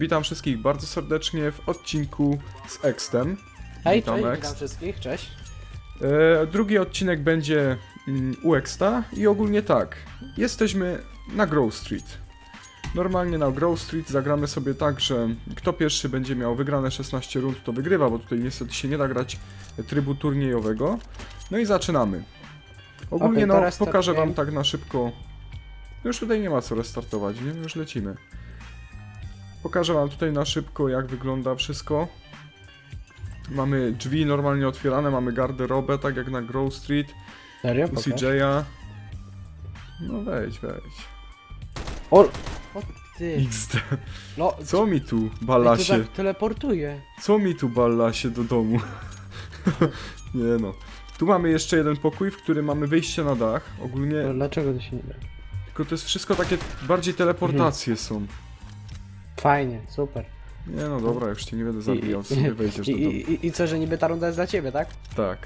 Witam wszystkich bardzo serdecznie w odcinku z Extem. Hej, Witam, cześć, witam wszystkich, cześć. E, drugi odcinek będzie mm, u Exta i ogólnie tak. Jesteśmy na Grove Street. Normalnie na Grove Street zagramy sobie tak, że kto pierwszy będzie miał wygrane 16 rund, to wygrywa, bo tutaj niestety się nie da grać trybu turniejowego. No i zaczynamy. Ogólnie Okej, no, to pokażę wam tak na szybko. Już tutaj nie ma co restartować, nie? Już lecimy. Pokażę wam tutaj na szybko, jak wygląda wszystko. Mamy drzwi normalnie otwierane, mamy garderobę, tak jak na Grove Street, Serio? u. CJ'a. No wejdź, wejdź. O, o ty, XD. no, Co mi tu, to ballasie? tak teleportuje. Co mi tu, ballasie, do domu? nie no. Tu mamy jeszcze jeden pokój, w którym mamy wyjście na dach. Ogólnie, No, Dlaczego to się nie da? tylko to jest wszystko takie, bardziej teleportacje są. Fajnie, super. Nie no dobra, już cię nie będę zabijał, sobie wejdziesz I, do domu. i, i, I co, że niby ta runda jest dla ciebie, tak? Tak,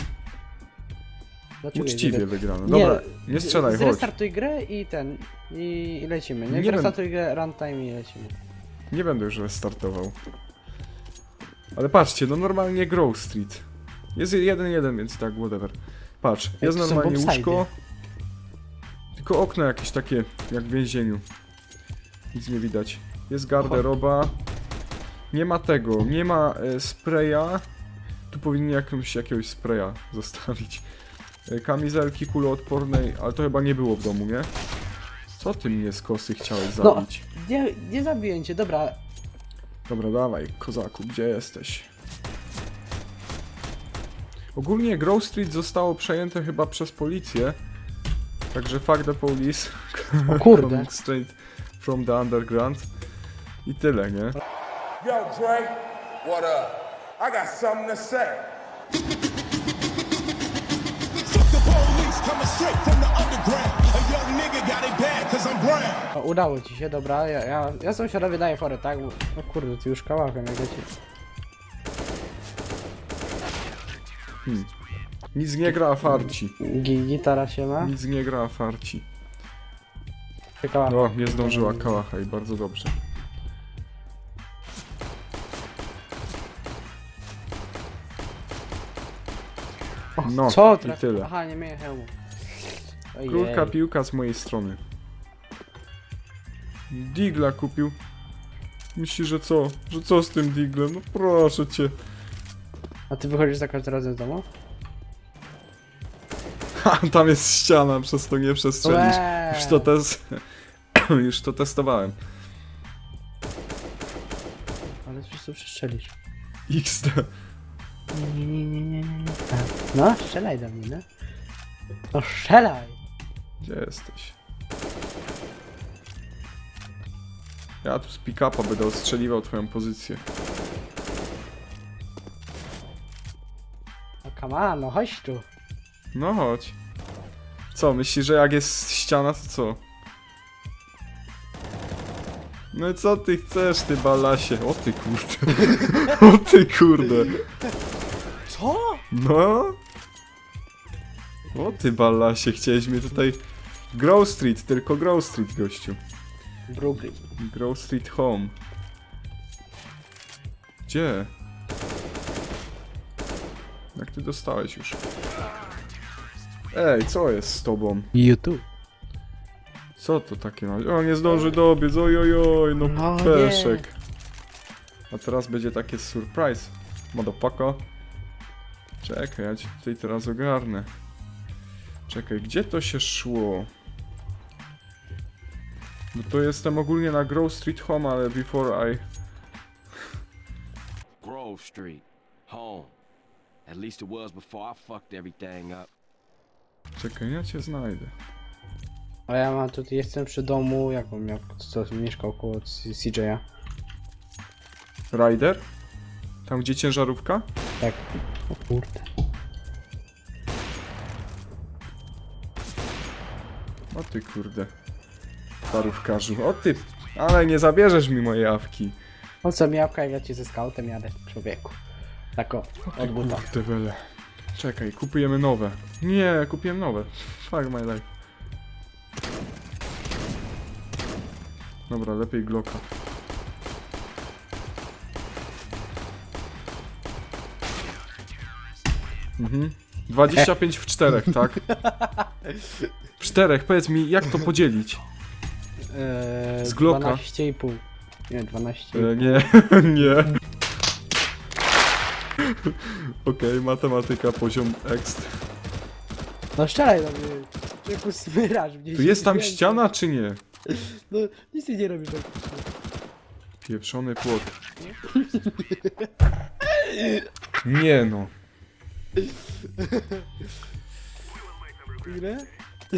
Dlaczego uczciwie jest wygrano. Nie, Dobra, nie strzelaj, chodź. Zrestartuj grę i ten, i, i lecimy, nie? Nie Zrestartuj grę, runtime i lecimy. Nie będę już restartował. Ale patrzcie, no normalnie Grove Street. Jest jeden jeden, więc tak whatever. Patrz, jest to są normalnie bombsidy. łóżko. Tylko okno jakieś takie, jak w więzieniu. Nic nie widać. Jest garderoba. Nie ma tego, nie ma e, spraya. Tu powinni jakąś, jakiegoś spraya zostawić. E, kamizelki kuloodpornej, ale to chyba nie było w domu, nie? Co ty mnie z kosy chciałeś No. zabić? Nie, nie zabiję cię, dobra. Dobra, dawaj, kozaku, gdzie jesteś? Ogólnie Grove Street zostało przejęte chyba przez policję. Także fuck the police. O kurde. Coming straight from the underground. I tyle, nie? Yo, Dre. What up? I got something to say. Fuck the police coming straight from the underground. A young nigga got it bad cause I'm brown. O, udało ci się, dobra, ja, ja, ja sąsiadowi daję forę, tak? No kurde, ty już kałachem, jak leci. Nic nie gra, a farci. Gi- Gitara się ma? Nic nie gra, a farci. Ciekawa. No, nie zdążyła kałacha i bardzo dobrze. No, Co? i Traf... tyle. Aha, nie miałem hełmu. Ojej. Krótka piłka z mojej strony. Digla kupił. Myślisz, że co? Że co z tym Diglem? No proszę cię. A ty wychodzisz za każdym razem z domu? Ha, tam jest ściana, przez to nie przestrzelisz. Łe. Już to tes... Już to testowałem. Ale przecież to przestrzelisz. XD. Nie, nie, nie, nie, nie, nie. Tak. No, strzelaj do mnie, no. No strzelaj! Gdzie jesteś? Ja tu z pick-upa będę ostrzeliwał twoją pozycję. No come on, no chodź tu. No chodź. Co, myślisz, że jak jest ściana, to co? No i co ty chcesz, ty balasie? O ty kurde. o ty kurde. Co? No. O ty balasie, chciałeś mnie tutaj... Grove Street, tylko Grove Street, gościu. Brooklyn. Grove Street Home. Gdzie? Jak ty dostałeś już? Ej, co jest z tobą? YouTube. Co to takie na... O, nie zdąży dobiec, oj, oj, oj, no No peszek. A teraz będzie takie surprise. Modopako. Czekaj, ja ci tutaj teraz ogarnę. Czekaj, gdzie to się szło? No to jestem ogólnie na Grove Street Home, ale before I... Grove Street, home. At least it was before I fucked everything up. Czekaj, ja cię znajdę. A ja mam tutaj, jestem przy domu, jak on miał, co mieszkał koło CJ'a. Rider? Tam gdzie ciężarówka? Tak. O kurde. O ty kurde. Parówkarzu. O ty. Ale nie zabierzesz mi mojej awki. O co mi apka, jak ja ci ze skautem jadę, człowieku. Tak o, od buta. Kurde wele. Czekaj, kupujemy nowe. Nie, kupiłem nowe. Fuck my life. Dobra, lepiej Glocka. Mhm. 25 w czterech, tak? Czterech, powiedz mi, jak to podzielić? Eee, Z Glocka. 12,5. Nie, 12. E, nie, nie. Okej, matematyka, poziom ekst. No strzelaj do mnie. Tylko smyrasz mnie. Tu jest tam ściana, czy nie? No nic ty nie robisz tak. Pieprzony płot. Nie no. Ile?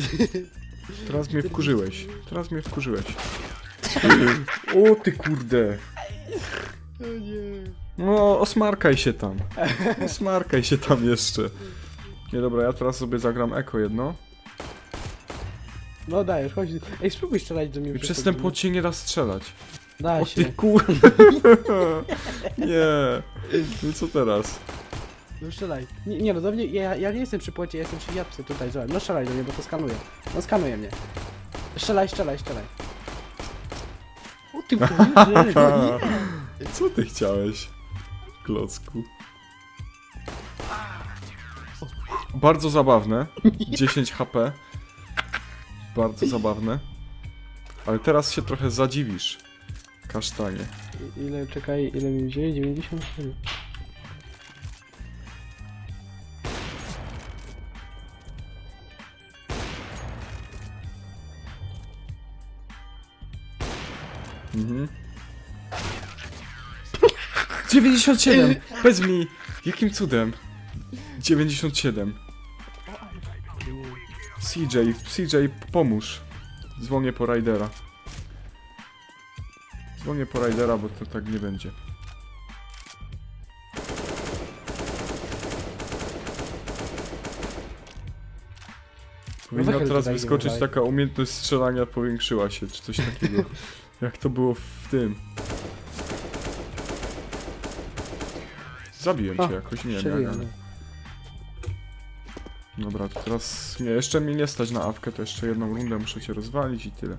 Teraz mnie wkurzyłeś. Teraz mnie wkurzyłeś. O ty kurde. O nie. No, osmarkaj się tam. Osmarkaj się tam jeszcze. Nie dobra, ja teraz sobie zagram eko jedno. No dajesz, chodź. Ej, spróbuj strzelać do mnie. I przez ten płot się nie da strzelać. Da O się. ty kurde. Nie. No i co teraz? No strzelaj. Nie, nie no do mnie, ja, ja nie jestem przy płocie, ja jestem przy jabłce tutaj, zobacz. No strzelaj do mnie, bo to skanuje. No skanuje mnie. Strzelaj, strzelaj, strzelaj. O ty kurde, Co ty chciałeś? Klocku. Bardzo zabawne. 10 HP. Bardzo zabawne. Ale teraz się trochę zadziwisz. Kasztanie. Ile, czekaj, ile mi wzięli? 97. Mhm. 97! Powiedz mi, jakim cudem? 97. CJ, CJ, pomóż. Dzwonię po Raidera. Dzwonię po Raidera, bo to tak nie będzie. Powinna wychyl teraz wyskoczyć taka umiejętność strzelania powiększyła się, czy coś takiego. Jak to było w tym. Zabiłem cię jakoś, nie wiem jak, ale... Dobra, to teraz... Nie, jeszcze mnie nie stać na awkę, to jeszcze jedną rundę muszę cię rozwalić i tyle.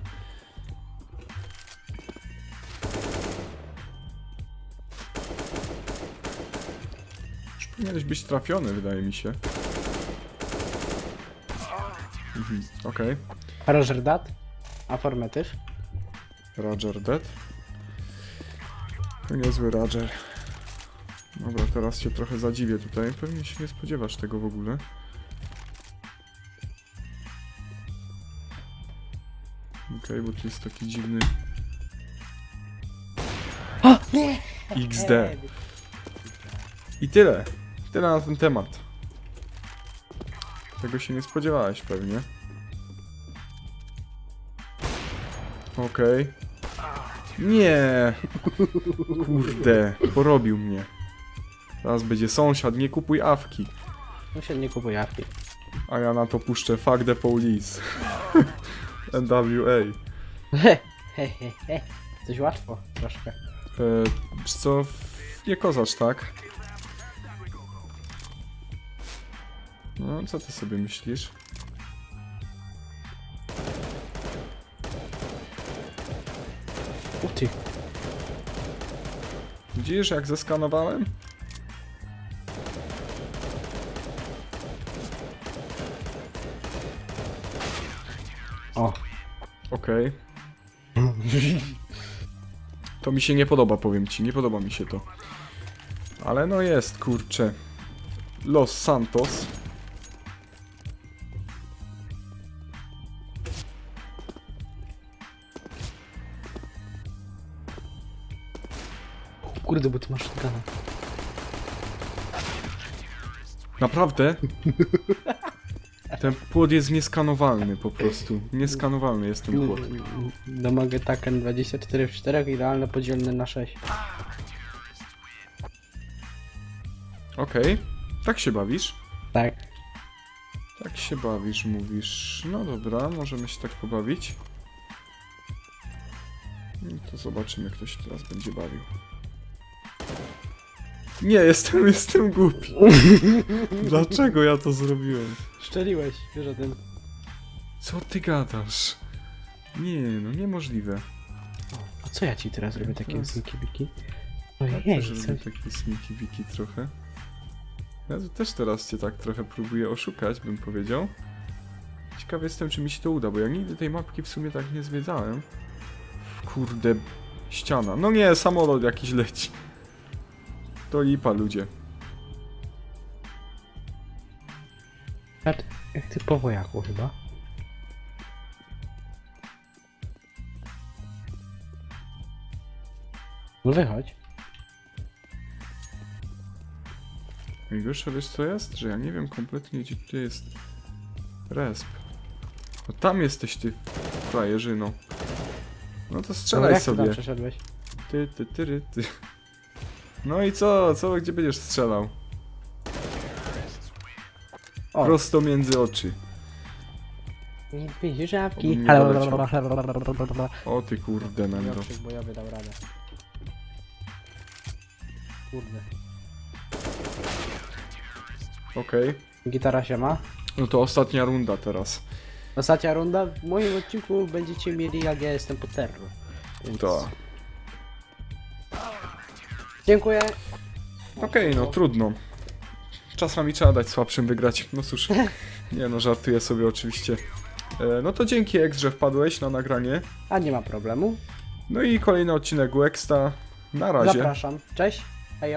Już powinieneś być trafiony, wydaje mi się. Mhm, okej. Roger Dat? A? Roger dead. To niezły Roger. Dobra, teraz się trochę zadziwię tutaj. Pewnie się nie spodziewasz tego w ogóle. Okej, bo tu jest taki dziwny... O, nie! XD. I tyle. Tyle na ten temat. Tego się nie spodziewałeś pewnie. Okej. Nie. Kurde, porobił mnie. Teraz będzie sąsiad, nie kupuj awki. Się nie kupuje awki. A ja na to puszczę fuck the police. NWA. He, he, he, he. Coś łatwo, troszkę. E, wiesz co, nie kozacz, tak? No, co ty sobie myślisz? U ty. Widzisz, jak zeskanowałem? O. Okej. To mi się nie podoba, powiem ci, nie podoba mi się to. Ale no jest, kurczę. Los Santos. Kurde, bo ty masz gana. Naprawdę? Ten płot jest nieskanowalny po prostu. Nieskanowalny jest ten płot. Domagę Taken 24 w 4, idealne podzielne na 6. Okej. Tak się bawisz? Tak. Tak się bawisz, mówisz. No dobra, możemy się tak pobawić. No to zobaczymy, kto się teraz będzie bawił. Nie, jestem, jestem głupi. Dlaczego ja to zrobiłem? Szczeliłeś, wiesz o tym. Co ty gadasz? Nie, no niemożliwe. A co ja ci teraz robię takie Teraz- zniki biki? Ja Ojej, też co? robię takie smiki wiki trochę. Ja tu też teraz cię tak trochę próbuję oszukać, bym powiedział. Ciekawy jestem, czy mi się to uda, bo ja nigdy tej mapki w sumie tak nie zwiedzałem. Kurde, ściana. No nie, samolot jakiś leci. To lipa, ludzie. Jak, jak ty po wojaku chyba. No wychodź. Najgorsze wiesz co jest? Że ja nie wiem kompletnie gdzie tu jest resp. No tam jesteś ty, frajerzyno. No to strzelaj jak ty tam sobie. przeszedłeś? Ty, ty, ty, ry, ty. No i co? Co, gdzie będziesz strzelał? O, Prosto między oczy. widzisz żabki. Oby mnie O ty kurde, Nando. Jokrzyk bojowy dał radę. Kurde. Okej. Gitara się ma. No to ostatnia runda teraz. Ostatnia runda. W moim odcinku będziecie mieli jak ja jestem po terru. Więc... To. Dziękuję. Okej, no trudno. Czasami trzeba dać słabszym wygrać. No cóż. Nie no, żartuję sobie oczywiście. E, no to dzięki X, że wpadłeś na nagranie. A nie ma problemu. No i kolejny odcinek Uexta. Na razie. Zapraszam. Cześć. Hejo.